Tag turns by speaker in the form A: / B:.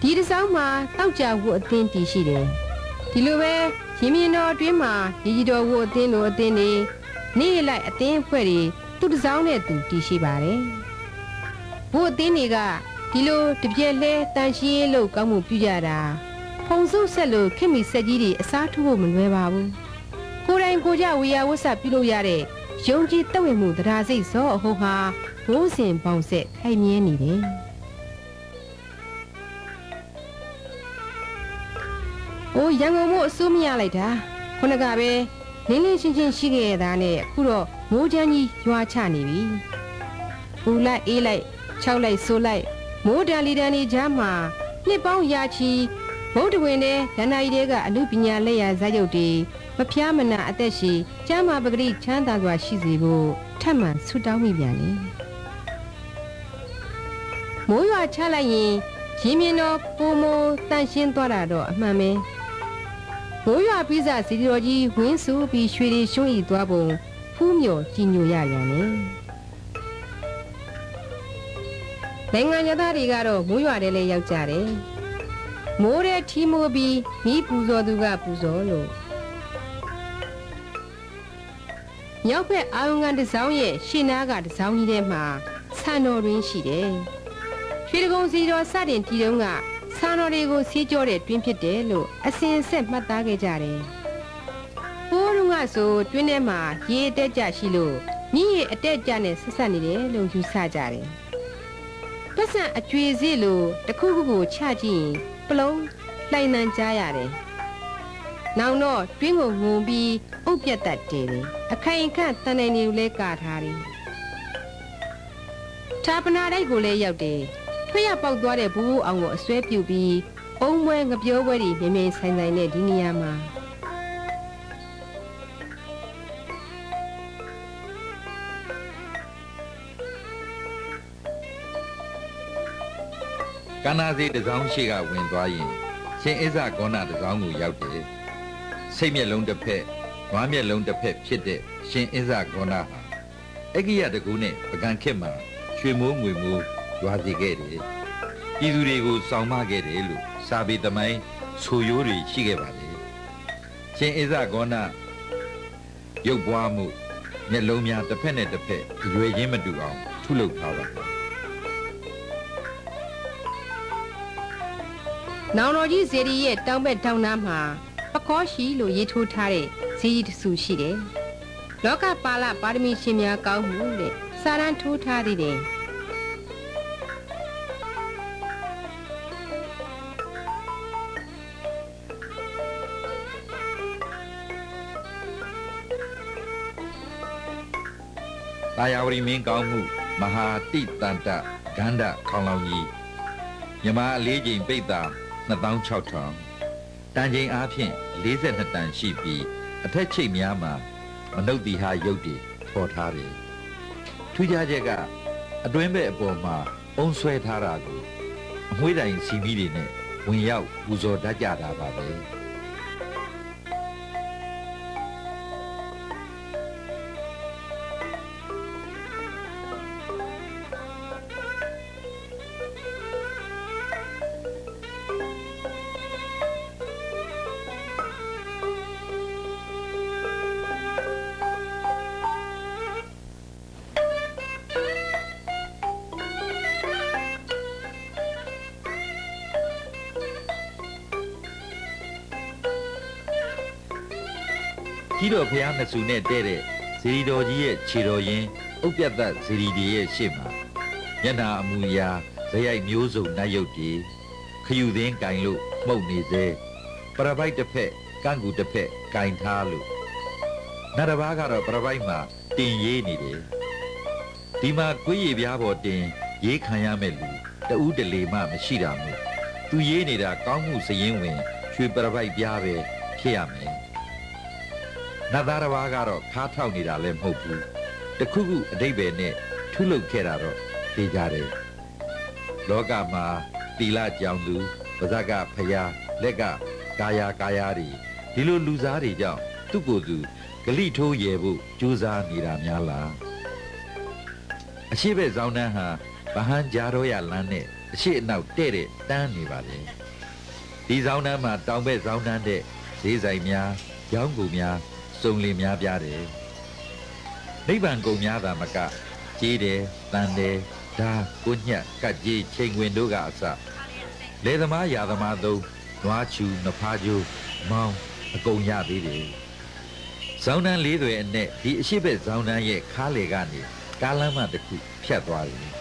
A: ဒီတစ်စောင်းမှာတောက်ကြဝတ်အသင်းတည်ရှိတယ်ဒီလိုပဲရင်မြင်တော်အတွင်းမှာရေကြီးတော်ဝတ်အသင်းလိုအသင်းတွေနေ့လိုက်အသင်းအဖွဲ့တွေသူတစ်စောင်းနဲ့သူတည်ရှိပါတယ်ဝတ်အသင်းတွေကဒီလိုတပြက်လဲတန်ရှင်းရေးလို့ကောင်းမှုပြုကြတာဖုံစုဆက်လို့ခင်မီဆက်ကြီးတွေအစားထိုးဖို့မလွယ်ပါဘူးကိုယ်တိုင်ကိုယ်ကြဝေယဝတ်ဆပြုလို့ရတဲ့ယုံကြည်တတ်ဝင်မှုတရားစိတ်ဇောအဟုတ်ဟာဘိုးစဉ်ပေါင်ဆက်ခိုင်မြဲနေတယ်။ အိုးရန်ကုန်မို့အစိုးမရလိုက်တာခုနကပဲလင်းလင်းရှင်းရှင်းရှိခဲ့ရတာနဲ့အခုတော့မိုးချမ်းကြီးရွာချနေပြီ။ပူလိုက်အေးလိုက်ခြောက်လိုက်ဆိုးလိုက်မိုးတန်လီတန်နေကြားမှာနှစ်ပေါင်းရာချီဘုဒ္ဓဝင်တဲ့ဒန္နာရီတွေကအမှုပညာလက်ရာဇာတ်ရုပ်တွေမဖျားမနာအသက်ရှိကျမ်းမာပဂရိချမ်းသာစွာရှိစေဖို့ထပ်မံဆုတောင်းမိပြန်လေ။မိုးရွာချလိုက်ရင်ရင်မြင်တော့ပုံမတန့်ရှင်းသွားတာတော့အမှန်ပဲ။ မိုးရွာပြီးစားစီတော်ကြီးဝင်းစုပြီးရွှေရီရှုံးဤသွားပုံဖူးမြော်ကြည်ညိုရပြန်လေ။နိုင်ငံသားတွေကတော့မိုးရွာတယ်လေရောက်ကြတယ်။မိုးတဲ့ထီမိုးပြီးမိပူဇော်သူကပူဇော်လို့မြောက်ဘက်အာယုံကန်တစ်စောင်းရဲ့ရှေ့နားကတစ်စောင်းကြီးထဲမှာဆန်တော်တွင်ရှိတယ်။ရွှေတကုံစီတော်စတင်တီတုံးက ဆန်တော်တွေကိုစီးကြောတဲ့တွင်ဖြစ်တယ်လို့အစဉ်အဆက်မှတ်သားခဲ့ကြတယ်။ဘိုးရုံကဆိုတွင်ထဲမှာရေအတက်ကြရှိလို့မြင့်ရေအတက်ကြနဲ့ဆက်ဆက်နေတယ်လို့ယူဆကြတယ်။ပတ်စံအကျွေစီလို့တစ်ခုခုကိုချကြည့်ရင်ပလုံးလှိုင်နှံကြားရတယ်။နောက်တော့တွင်းကိုငုံပြီးအုတ်ပြတ်တတ်တယ်တယ်။အခိုင်အခန့်တန်နိုင်တွေကိုလည်းကာထားတယ်။ဌာပနာတိုက်ကိုလည်းရောက်တယ်။ ထွေးရပေါက်သွားတဲ့ဘူးဘူးအောင်ကိုအစွဲပြုတ်ပြီးအုံမွဲငပြောပွဲတွေမြင်မြင်ဆိုင်ဆိုင်နဲ့ဒီနေရာမှာ
B: ကန္နာစေးတစ်စောင်းရှိကဝင်သွားရင်ရှင်အစ္ဆကောနာတစ်စောင်းကိုရောက်တယ်စိတ်မျက်လုံးတစ်ဖက်နွားမျက်လုံးတစ်ဖက်ဖြစ်တဲ့ရှင်အစ္ဆကောနာဟာအဂိယတကူနဲ့ပကံခစ်မှာရွှေမိုးငွေမိုး ရွာစီခဲ့တယ်ပြည်သူတွေကိုစောင့်မခဲ့တယ်လို့စာပေသမိုင်းဆိုရိုးတွေရှိခဲ့ပါတယ်ရှင်အစ္ဆကောနာရုပ်ပွားမှုမျက်လုံးများတစ်ဖက်နဲ့တစ်ဖက်အရွယ်ချင်းမတူအောင်ထုလုပ်ထားပါတယ်
A: နောင်တော်ကြီးဇေဒီရဲ့တောင်ဘက်တောင်နားမှာပကောရှိလို့ရေးထိုးထားတဲ့ဇေဒီတစ်စုရှိတယ်။လောကပါလပါရမီရှင်များကောင်းမှုတဲ့စာရန်ထိုးထားသေးတယ်
B: တာယာဝရီမင်းကောင်းမှုမဟာတိတန္တဂန္ဓခေါင်လောင်ကြီးမြမအလေးချိန်ပိတ်တာ26000တန်ချိန်အားဖြင့်42တန်ရှိပြီးအထက်ချိတ်များမှာမနုဿီဟာရုပ်တွေဖော်ထားတယ်ထူးခြားချက်ကအတွင်းဘက်အပေါ်မှာအုံဆွဲထားတာကိုအမွှေးတိုင်စီမီတွေနဲ့ဝင်ရောက်ပူဇော်တတ်ကြတာပါပဲ ကြီးတော်ဖះမဆူနဲ့တဲ့တဲ့ဇေဒီတော်ကြီးရဲ့ခြေတော်ရင်းဥပ္ပတ္တဇေဒီတွေရဲ့ရှေ့မှာမျက်နာအမူအရာဇယိုက်မျိုးစုံနတ်ရုပ်တွေခယူသင်းကင်လို့မှုတ်နေသေးပရပိုက်တစ်ဖက်ကန့်ကူတစ်ဖက်ကင်ထားလို့နတ်တစ်ပါးကတော့ပရပိုက်မှာတင်ရေးနေတယ်ဒီမှာကိုယ်ရည်ပြားပေါ်တင်ရေးခံရမဲ့လူတဦးတလေမှမရှိတာမို့သူရေးနေတာကောင်းမှုစရင်ဝင်ရွှေပရပိုက်ပြားပဲဖြစ်ရမယ် နတ်သားတစ်ပါးကတော့ခါထောက်နေတာလည်းမဟုတ်ဘူးတခုခုအတိတ်ပဲနဲ့ထုလုပ်ခဲ့တာတော့သိကြတယ်လောကမှာတီလာကြောင်သူပါဇက်ကဖျားလက်ကကာယာကာယာတွေဒီလိုလူစားတွေကြောင့်သူ့ကိုယ်သူဂလိထိုးရဲဖို့ကြိုးစားနေတာများလားအရှိဘက်ဇောင်းနှန်းဟာဗဟန်းကြားတော့ရလမ်းနဲ့အရှိအနောက်တဲ့တဲ့တန်းနေပါလေဒီဆောင်တန်းမှာတောင်ဘက်ဆောင်တန်းတဲ့ဈေးဆိုင်များရောင်းကုန်များ စုံလင်များပြားတယ်နိဗ္ဗာန်ကုန်များသာမကကြီးတယ်တန်တယ်ဓာကိုညက်ကတ်ကြီးချိန်ဝင်တို့ကအစလေသမားယာသမားသုံးနွားချူနဖားကျိုးမောင်းအကုန်ရသေးတယ်ဇောင်းတန်းလေးတွေအနဲ့ဒီအရှိဘက်ဇောင်းတန်းရဲ့ခါးလေကနေကားလမ်းမတစ်ခုဖြတ်သွားတယ်